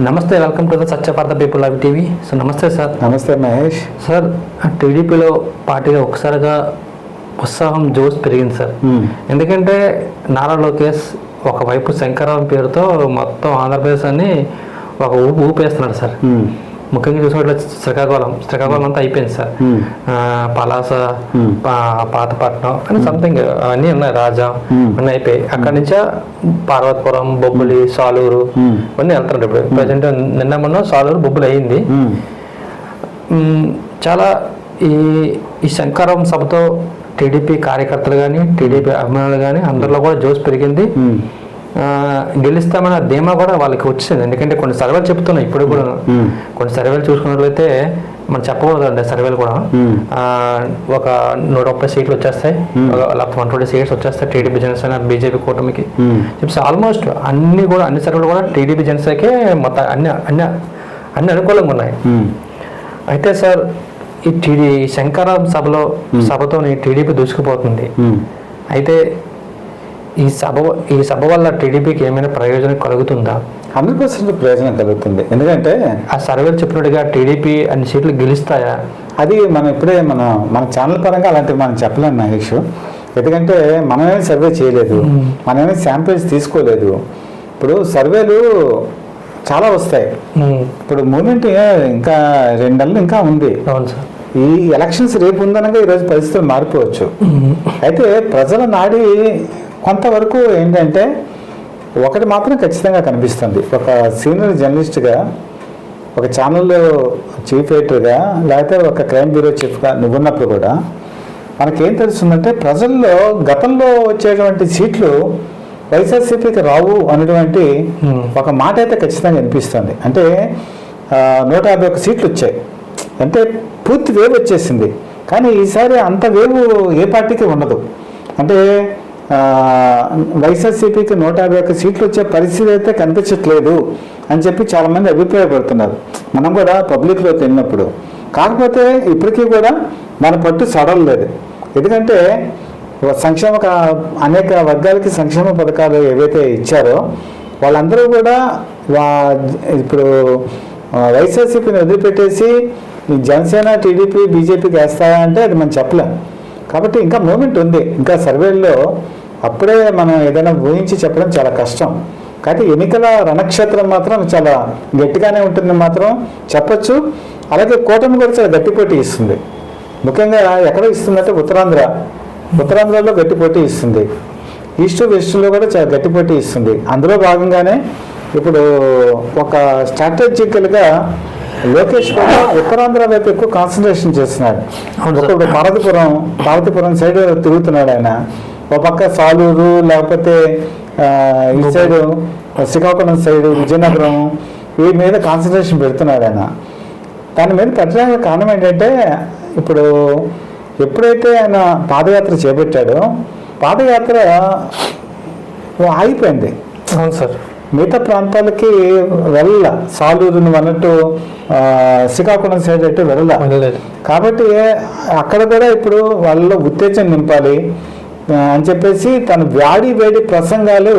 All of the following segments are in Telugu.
నమస్తే welcome to the Satya for the people live TV so నమస్తే సార్ నమస్తే మహేష్. సార్ టీడీపీలో పార్టీలో ఒకసారిగా ఉత్సాహం జోస్ పెరిగింది సార్ మ్మ్. ఎందుకంటే నారా లోకేష్ ఒకవైపు శంకరరావు పేరుతో మొత్తం ఆంధ్రప్రదేశ్ అని ఒక ఊపు ఊపేస్తున్నాడు సార్. ముఖ్యంగా చూసినట్లయితే శ్రీకాకుళం. శ్రీకాకుళం అంతా అయిపోయింది సార్. పలాస పాతపట్నం అని సంథింగ్ అన్నీ ఉన్నాయి. రాజా. అన్నీ అయిపోయి అక్కడి నుంచే పార్వతపురం బొబ్బులి సాలూరు. ఇవన్నీ వెళ్తున్నారు ఇప్పుడు. ప్రజెంట్ నిన్న మొన్న సాలూరు బొబ్బులు. మ్మ్, చాలా ఈ ఈ శంకరం సభతో టీడీపీ కార్యకర్తలు కానీ టీడీపీ అభిమానులు కానీ అందరిలో కూడా జోస్ పెరిగింది. గెలుస్తామన్న ధీమా కూడా వాళ్ళకి వచ్చింది ఎందుకంటే కొన్ని సర్వేలు చెప్తున్నాయి. ఇప్పుడు కూడా. కొన్ని సర్వేలు చూసుకున్నట్లయితే మనం చెప్పకూడదండి సర్వేలు కూడా. ఒక నూట ముప్పై సీట్లు వచ్చేస్తాయి. ఒక లక్ష వన్ ట్వంటీ సీట్స్ వచ్చేస్తాయి టీడీపీ జనసేన బీజేపీ కూటమికి. మ్మ్. చెప్పేసి ఆల్మోస్ట్ అన్ని కూడా అన్ని సర్వేలు కూడా టీడీపీ జనసేనకే మొత్తం అన్ని అన్ని అన్ని అనుకూలంగా ఉన్నాయి. అయితే సార్ ఈ టీడీ శంకరం సభలో సభతో టీడీపీ దూసుకుపోతుంది. అయితే ఈ సభ ఈ సభ వల్ల టీడీపీకి ఏమైనా ప్రయోజనం కలుగుతుందా? హండ్రెడ్ పర్సెంట్ ప్రయోజనం కలుగుతుంది. ఎందుకంటే ఆ సర్వేలు చెప్పినట్టుగా టీడీపీ అన్ని సీట్లు గెలుస్తాయా? అది మనం ఇప్పుడే మనం మన ఛానల్ పరంగా అలాంటివి మనం చెప్పలేం మహేష్. ఎందుకంటే మనమేమి సర్వే చేయలేదు. మనమేమి శాంపిల్స్ తీసుకోలేదు. ఇప్పుడు సర్వేలు చాలా వస్తాయి. ఇప్పుడు మూమెంట్ ఇంకా రెండు నెలలు ఇంకా ఉంది. ఈ ఎలక్షన్స్ రేపు ఉందనగా ఈరోజు పరిస్థితులు మారిపోవచ్చు. అయితే ప్రజల నాడి కొంతవరకు ఏంటంటే ఒకటి మాత్రం ఖచ్చితంగా కనిపిస్తుంది. ఒక సీనియర్ జర్నలిస్ట్గా ఒక ఛానల్లో చీఫ్ ఎడిటర్గా లేకపోతే ఒక క్రైమ్ బ్యూరో చీఫ్గా నువ్వున్నప్పుడు కూడా మనకేం తెలుస్తుందంటే ప్రజల్లో గతంలో వచ్చేటువంటి సీట్లు వైఎస్ఆర్సీపీకి రావు అనేటువంటి. ఒక మాట అయితే ఖచ్చితంగా అనిపిస్తుంది అంటే నూట యాభై ఒక్క సీట్లు వచ్చాయి. అంటే పూర్తి వేవ్ వచ్చేసింది. కానీ ఈసారి అంత వేవ్ ఏ పార్టీకి ఉండదు. అంటే వైఎస్ఆర్సీపీకి నూట యాభై ఒక్క సీట్లు వచ్చే పరిస్థితి అయితే కనిపించట్లేదు అని చెప్పి చాలామంది అభిప్రాయపడుతున్నారు. మనం కూడా పబ్లిక్లో తిన్నప్పుడు. కాకపోతే ఇప్పటికీ కూడా మన పట్టు సడలేదు ఎందుకంటే సంక్షేమ అనేక వర్గాలకి సంక్షేమ పథకాలు ఏవైతే ఇచ్చారో వాళ్ళందరూ కూడా ఇప్పుడు వైఎస్ఆర్సీపీని వదిలిపెట్టేసి ఈ జనసేన టీడీపీ బీజేపీకి వేస్తాయా అంటే అది మనం చెప్పలేం. కాబట్టి ఇంకా మూమెంట్ ఉంది. ఇంకా సర్వేల్లో అప్పుడే మనం ఏదైనా ఊహించి చెప్పడం చాలా కష్టం. కాబట్టి ఎన్నికల రణక్షేత్రం మాత్రం చాలా గట్టిగానే ఉంటుంది మాత్రం చెప్పొచ్చు. అలాగే కూటమి కూడా చాలా గట్టి పోటీ ఇస్తుంది. ముఖ్యంగా ఎక్కడ ఇస్తుందంటే ఉత్తరాంధ్ర. ఉత్తరాంధ్రలో గట్టి పోటీ ఇస్తుంది. ఈస్ట్ వెస్ట్లో కూడా చాలా గట్టి పోటీ ఇస్తుంది. అందులో భాగంగానే ఇప్పుడు ఒక స్ట్రాటజికల్గా లోకేష్ కూడా ఉత్తరాంధ్ర వైపు ఎక్కువ కాన్సన్ట్రేషన్ చేస్తున్నాడు. ఇప్పుడు పార్వతీపురం పార్వతీపురం సైడ్ తిరుగుతున్నాడు ఆయన. ఒక పక్క సాలూరు లేకపోతే ఈ సైడ్ శ్రీకాకుళం సైడ్ విజయనగరం వీటి మీద కాన్సన్ట్రేషన్ పెడుతున్నాడు ఆయన. దాని మీద పెట్టడానికి కారణం ఏంటంటే ఇప్పుడు ఎప్పుడైతే ఆయన పాదయాత్ర చేపట్టాడో పాదయాత్ర ఆగిపోయింది. అవును సార్. మిగతా ప్రాంతాలకి వెళ్ళ సాలూరు నువ్వు అన్నట్టు శ్రీకాకుళం సైడ్ అయితే వెళ్ళ వెళ్ళలేదు. కాబట్టి అక్కడ కూడా ఇప్పుడు వాళ్ళలో ఉత్తేజం నింపాలి. అని చెప్పేసి తన వ్యాడి వేడి ప్రసంగాలు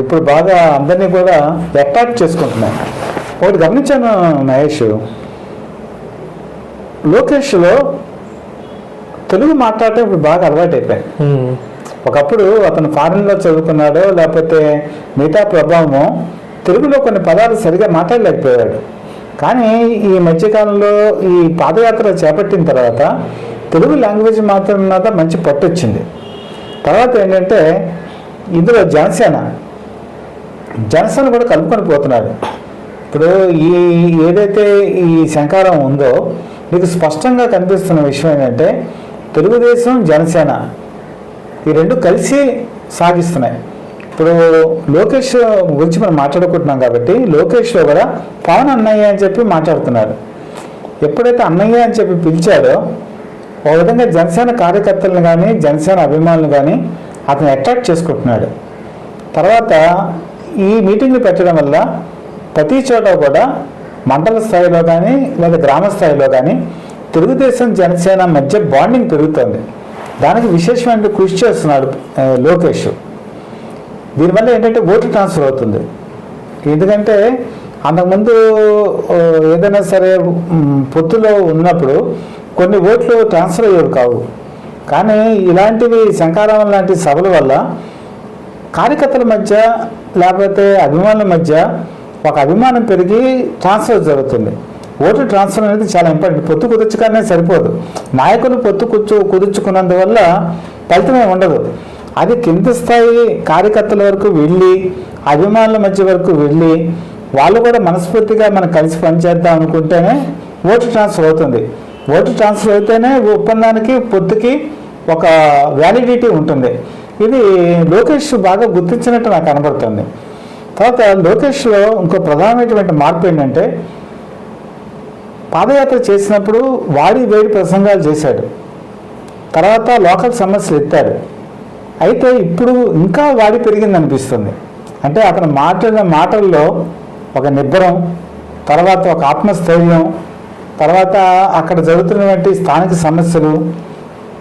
ఇప్పుడు బాగా అందరినీ కూడా అట్రాక్ట్ చేసుకుంటున్నాయి. ఒకటి గమనించాను మహేష్? లోకేష్లో తెలుగు మాట్లాడటం ఇప్పుడు బాగా అలవాటు అయిపోయింది ఒకప్పుడు అతను ఫారిన్లో చదువుకున్నాడో లేకపోతే మిగతా ప్రభావము తెలుగులో కొన్ని పదాలు సరిగా మాట్లాడలేకపోయాడు. కానీ ఈ మధ్యకాలంలో ఈ పాదయాత్ర చేపట్టిన తర్వాత తెలుగు లాంగ్వేజ్ మాత్రం మీద మంచి పట్టు వచ్చింది తర్వాత ఏంటంటే ఇందులో జనసేన జనసేన కూడా కలుపుకొని పోతున్నాడు ఇప్పుడు ఈ ఏదైతే ఈ శంకారం ఉందో మీకు స్పష్టంగా కనిపిస్తున్న విషయం ఏంటంటే తెలుగుదేశం జనసేన ఈ రెండు కలిసి సాగిస్తున్నాయి. ఇప్పుడు లోకేష్ గురించి మనం మాట్లాడుకుంటున్నాం కాబట్టి లోకేష్లో కూడా పవన్ అన్నయ్య అని చెప్పి మాట్లాడుతున్నారు. ఎప్పుడైతే అన్నయ్య అని చెప్పి పిలిచాడో ఒక విధంగా జనసేన కార్యకర్తలను కానీ జనసేన అభిమానులు కానీ అతను అట్రాక్ట్ చేసుకుంటున్నాడు. తర్వాత ఈ మీటింగ్లు పెట్టడం వల్ల ప్రతి చోట కూడా మండల స్థాయిలో కానీ లేదా గ్రామ స్థాయిలో కానీ తెలుగుదేశం జనసేన మధ్య బాండింగ్ పెరుగుతుంది. దానికి విశేషమైన కృషి చేస్తున్నాడు లోకేష్. దీనివల్ల ఏంటంటే ఓటు ట్రాన్స్ఫర్ అవుతుంది. ఎందుకంటే అంతకుముందు ఏదైనా సరే పొత్తులో ఉన్నప్పుడు కొన్ని ఓట్లు ట్రాన్స్ఫర్ అయ్యేవి కావు. కానీ ఇలాంటివి శంకారావం లాంటి సభల వల్ల కార్యకర్తల మధ్య లేకపోతే అభిమానుల మధ్య ఒక అభిమానం పెరిగి ట్రాన్స్ఫర్ జరుగుతుంది. ఓటు ట్రాన్స్ఫర్ అనేది చాలా ఇంపార్టెంట్. పొత్తు కుదుర్చుకనే సరిపోదు. నాయకులు పొత్తు కుచ్చు కుదుర్చుకున్నందువల్ల ఫలితమే ఉండదు. అది కింద స్థాయి కార్యకర్తల వరకు వెళ్ళి అభిమానుల మధ్య వరకు వెళ్ళి వాళ్ళు కూడా మనస్ఫూర్తిగా మనం కలిసి పనిచేద్దాం అనుకుంటేనే ఓటు ట్రాన్స్ఫర్ అవుతుంది. ఓటు ట్రాన్స్ఫర్ అయితేనే ఒప్పందానికి పొత్తుకి ఒక వ్యాలిడిటీ ఉంటుంది. ఇది లోకేష్ బాగా గుర్తించినట్టు నాకు కనబడుతుంది. తర్వాత లోకేష్లో ఇంకో ప్రధానమైనటువంటి మార్పు ఏంటంటే పాదయాత్ర చేసినప్పుడు వాడి వేడి ప్రసంగాలు చేశాడు. తర్వాత లోకల్ సమస్యలు ఎత్తాడు. అయితే ఇప్పుడు ఇంకా వాడి పెరిగింది అనిపిస్తుంది అంటే అతను మాట్లాడిన మాటల్లో ఒక నిబ్బరం తర్వాత ఒక ఆత్మస్థైర్యం తర్వాత అక్కడ జరుగుతున్నటువంటి స్థానిక సమస్యలు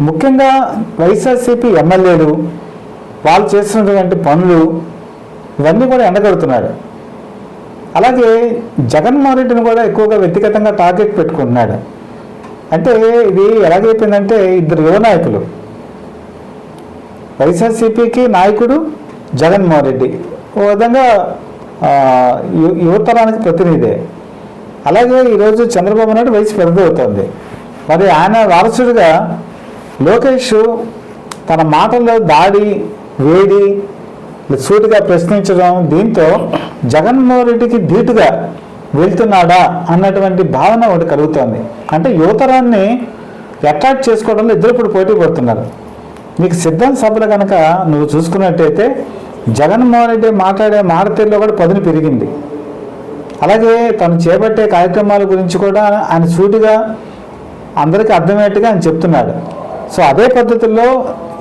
ముఖ్యంగా వైఎస్ఆర్సీపీ ఎమ్మెల్యేలు వాళ్ళు చేస్తున్నటువంటి పనులు ఇవన్నీ కూడా ఎండగడుతున్నాడు అలాగే జగన్మోహన్ రెడ్డిని కూడా ఎక్కువగా వ్యక్తిగతంగా టార్గెట్ పెట్టుకుంటున్నాడు. అంటే ఇది ఎలాగైపోయిందంటే ఇద్దరు యువ నాయకులు. వైఎస్ఆర్సీపీకి నాయకుడు జగన్మోహన్ రెడ్డి. ఓ విధంగా యువతరానికి ప్రతినిధి. అలాగే ఈరోజు చంద్రబాబు నాయుడు వయసు పెద్దదవుతోంది మరి ఆయన వారసుడిగా లోకేష్ తన మాటల్లో దాడి వేడి సూటిగా ప్రశ్నించడం దీంతో జగన్మోహన్ రెడ్డికి ధీటుగా వెళ్తున్నాడా అన్నటువంటి భావన ఒకటి కలుగుతోంది. అంటే యువతరాన్ని అట్రాక్ట్ చేసుకోవడంలో ఇద్దరు ఇప్పుడు పోటీ పడుతున్నారు. నీకు సిద్ధం సభలు కనుక నువ్వు చూసుకున్నట్టయితే జగన్మోహన్ రెడ్డి మాట్లాడే మాడతీరులో కూడా పదును పెరిగింది. అలాగే తను చేపట్టే కార్యక్రమాల గురించి కూడా ఆయన సూటిగా అందరికీ అర్థమయ్యేట్టుగా ఆయన చెప్తున్నాడు. సో అదే పద్ధతుల్లో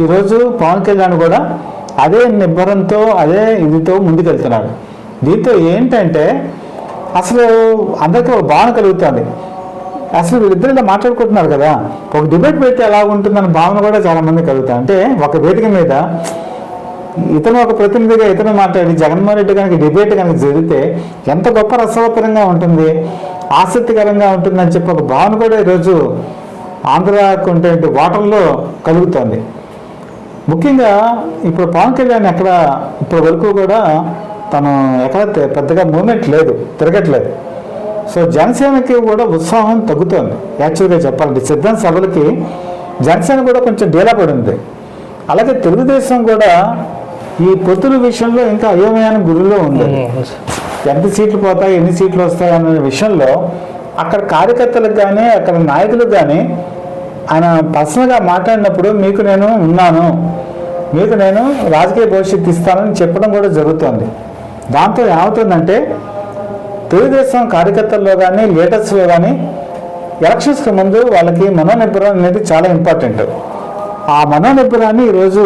ఈరోజు పవన్ కళ్యాణ్ కూడా అదే నిబ్బరంతో అదే ఇదితో ముందుకెళ్తున్నాడు. దీంతో ఏంటంటే అసలు అందరికీ ఒక భావన కలుగుతుంది. అసలు వీళ్ళిద్దరు ఇలా మాట్లాడుకుంటున్నారు కదా. ఒక డిబేట్ పెడితే ఎలా ఉంటుందన్న భావన కూడా చాలా మంది అంటే ఒక వేదిక మీద ఇతను ఒక ప్రతినిధిగా ఇతను మాట్లాడి జగన్మోహన్ రెడ్డి కనుక డిబేట్ కనుక జరిగితే ఎంత గొప్ప రసవత్తరంగా ఉంటుంది ఆసక్తికరంగా ఉంటుందని చెప్పి ఒక భావన కూడా ఈరోజు ఆంధ్రకు ఉండే వాటర్లో కలుగుతుంది. ముఖ్యంగా ఇప్పుడు పవన్ కళ్యాణ్ ఎక్కడ ఇప్పటి వరకు కూడా తను ఎక్కడ పెద్దగా మూమెంట్ లేదు తిరగట్లేదు. సో జనసేనకి కూడా ఉత్సాహం తగ్గుతోంది. యాక్చువల్గా చెప్పాలంటే సిద్ధం సభలకి జనసేన కూడా కొంచెం డీలా పడింది అలాగే తెలుగుదేశం కూడా ఈ పొత్తుల విషయంలో ఇంకా అయోమయాన గురిలో ఉంది. ఎంత సీట్లు పోతాయి ఎన్ని సీట్లు వస్తాయి అనే విషయంలో అక్కడ కార్యకర్తలకు కానీ అక్కడ నాయకులకు కానీ ఆయన పర్సనల్గా మాట్లాడినప్పుడు మీకు నేను ఉన్నాను మీకు నేను రాజకీయ భవిష్యత్తు ఇస్తానని చెప్పడం కూడా జరుగుతుంది. దాంతో ఏమవుతుందంటే తెలుగుదేశం కార్యకర్తల్లో కానీ లీడర్స్లో కానీ ఎలక్షన్స్కి ముందు వాళ్ళకి మనోనిబ్బరం అనేది చాలా ఇంపార్టెంట్. ఆ మనోనిబ్బరాన్ని ఈరోజు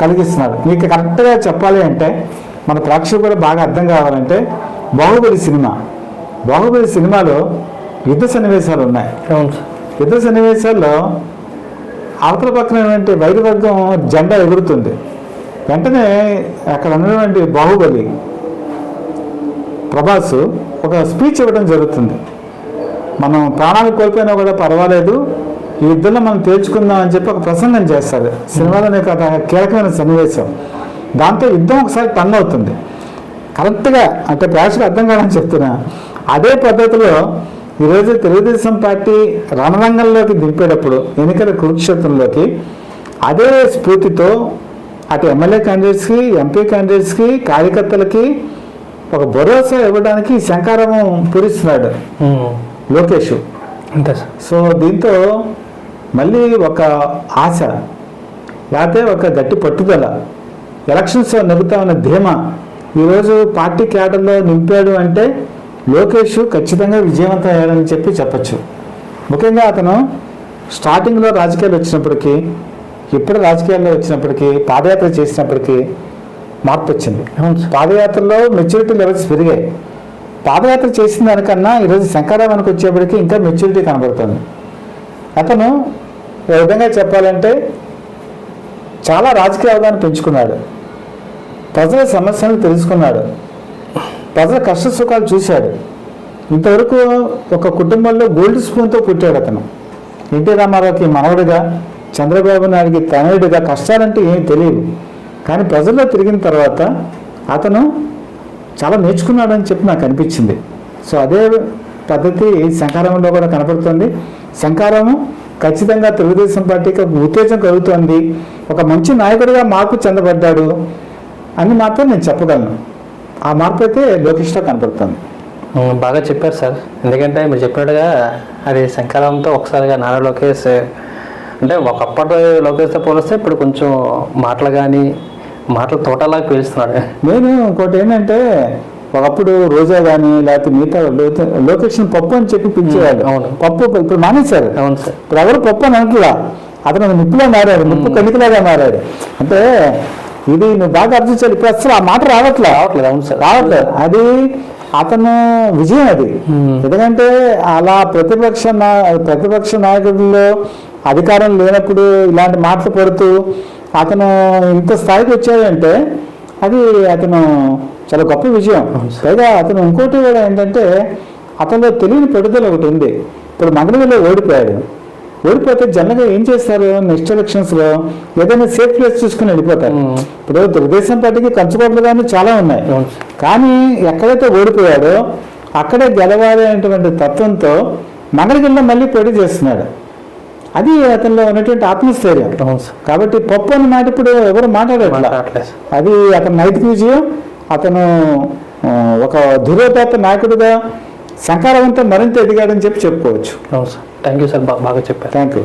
కలిగిస్తున్నాడు మీకు కరెక్ట్గా చెప్పాలి అంటే మన ప్రేక్షకులు కూడా బాగా అర్థం కావాలంటే బాహుబలి సినిమా. బాహుబలి సినిమాలో యుద్ధ సన్నివేశాలు ఉన్నాయి. యుద్ధ సన్నివేశాల్లో అవతల పక్కన ఉన్నటువంటి వైరువర్గం జెండా ఎగురుతుంది. వెంటనే అక్కడ ఉన్నటువంటి బాహుబలి ప్రభాస్ ఒక స్పీచ్ ఇవ్వడం జరుగుతుంది. మనం ప్రాణాలు కోల్పోయినా కూడా పర్వాలేదు ఈ యుద్ధంలో మనం తేల్చుకుందాం అని చెప్పి ఒక ప్రసంగం చేస్తారు. సినిమాలోనే ఒక కీలకమైన సన్నివేశం. దాంతో యుద్ధం ఒకసారి టన్ అవుతుంది. కరెక్ట్గా అంటే ప్రేక్షకు అర్థం కాదని చెప్తున్నా. అదే పద్ధతిలో ఈరోజు తెలుగుదేశం పార్టీ రణరంగంలోకి దింపేటప్పుడు ఎన్నికల కురుక్షేత్రంలోకి అదే స్ఫూర్తితో అటు ఎమ్మెల్యే క్యాండిడేట్స్కి ఎంపీ క్యాండిడేట్స్కి కార్యకర్తలకి ఒక భరోసా ఇవ్వడానికి ఈ శంకారామం పూరిస్తున్నాడు. లోకేష్. సో దీంతో మళ్ళీ ఒక ఆశ లేకపోతే ఒక గట్టి పట్టుదల. ఎలక్షన్స్ నెగ్గుతామన్న ధీమా. ఈరోజు పార్టీ క్యాడర్లో నింపాడు అంటే లోకేష్ ఖచ్చితంగా విజయవంతం అయ్యాడని చెప్పి చెప్పచ్చు. ముఖ్యంగా అతను స్టార్టింగ్లో రాజకీయాలు వచ్చినప్పటికీ ఇప్పుడు రాజకీయాల్లో వచ్చినప్పటికీ పాదయాత్ర చేసినప్పటికీ మార్పు వచ్చింది. పాదయాత్రలో మెచ్యూరిటీ లెవెల్స్ పెరిగాయి. పాదయాత్ర చేసిన దానికన్నా ఈరోజు శంకరామానికి వచ్చేప్పటికి ఇంకా మెచ్యూరిటీ కనబడుతుంది. అతను ఓ విధంగా చెప్పాలంటే చాలా రాజకీయ అవగాహన పెంచుకున్నాడు. ప్రజల సమస్యలను తెలుసుకున్నాడు. ప్రజల కష్ట సుఖాలు చూశాడు. ఇంతవరకు ఒక కుటుంబంలో గోల్డ్ స్పూన్తో పుట్టాడు అతను. ఎన్టీ రామారావుకి మనవడిగా చంద్రబాబు నాయుడికి తనయుడిగా కష్టాలంటే ఏమి తెలియదు. కానీ ప్రజల్లో తిరిగిన తర్వాత అతను చాలా నేర్చుకున్నాడని చెప్పి నాకు అనిపించింది. సో అదే పద్ధతి శంకారంలో కూడా కనపడుతుంది. శంకారము ఖచ్చితంగా తెలుగుదేశం పార్టీకి ఒక ఉత్తేజం కలుగుతోంది. ఒక మంచి నాయకుడిగా మార్పు చెందబడ్డాడు అని మాత్రం నేను చెప్పగలను. ఆ మార్పు అయితే లోకేష్లో కనపడుతుంది. బాగా చెప్పారు సార్. ఎందుకంటే మీరు చెప్పినట్టుగా అది శంకరంతో ఒకసారిగా నారా లోకేష్ అంటే ఒకప్పటి లోకేష్తో పోలిస్తే ఇప్పుడు కొంచెం మాటలు కానీ మాటలు తోటలాగా పీలుస్తున్నాడు. నేను ఇంకోటి ఏంటంటే ఒకప్పుడు రోజా కానీ లేకపోతే మిగతా లోకేష్ని పప్పు అని చెప్పి అవును. పప్పు ఇప్పుడు మానేశారు. అవును సార్. ఇప్పుడు ఎవరు పప్పు అని అనట్లా. అతను నిప్పులో మారాడు నిప్పు కణికలాగా మారాడు. అంటే ఇది నువ్వు బాగా అర్థం చేయాలి. ఇప్పుడు అసలు ఆ మాట రావట్లే. రావట్లేదు అవును సార్. రావట్లేదు అది అతను విజయం అది. ఎందుకంటే అలా ప్రతిపక్ష ప్రతిపక్ష నాయకుడిలో అధికారం లేనప్పుడు ఇలాంటి మాటలు పడుతూ అతను ఇంత స్థాయికి వచ్చాడంటే అది అతను చాలా గొప్ప విజయం. పైగా అతను ఇంకోటి కూడా ఏంటంటే అతనిలో తెలియని పట్టుదల ఒకటి ఉంది. ఇప్పుడు మంగళగిరిలో ఓడిపోయాడు. ఓడిపోతే జనరల్గా ఏం చేస్తారు? నెక్స్ట్ ఎలక్షన్స్లో ఏదైనా సేఫ్ ప్లేస్ చూసుకుని వెళ్ళిపోతారు. ఇప్పుడు తెలుగుదేశం పార్టీకి కంచుకోట్లు కానీ చాలా ఉన్నాయి. కానీ ఎక్కడైతే ఓడిపోయాడో అక్కడే గెలవాలి అనేటువంటి తత్వంతో మంగళగిరిలో మళ్ళీ పోటీ చేస్తున్నాడు. అది అతనిలో ఉన్నటువంటి ఆత్మస్థైర్యం. కాబట్టి పప్పు అన్న మాట ఇప్పుడు ఎవరు సార్. అది అతని నైతిక విజయం అతను ఒక ధృవపాత నాయకుడిగా సంకారవంతం మరింత ఎదిగాడని చెప్పి చెప్పుకోవచ్చు. అవును సార్. థ్యాంక్ యూ సార్ బాగా చెప్పారు. Thank you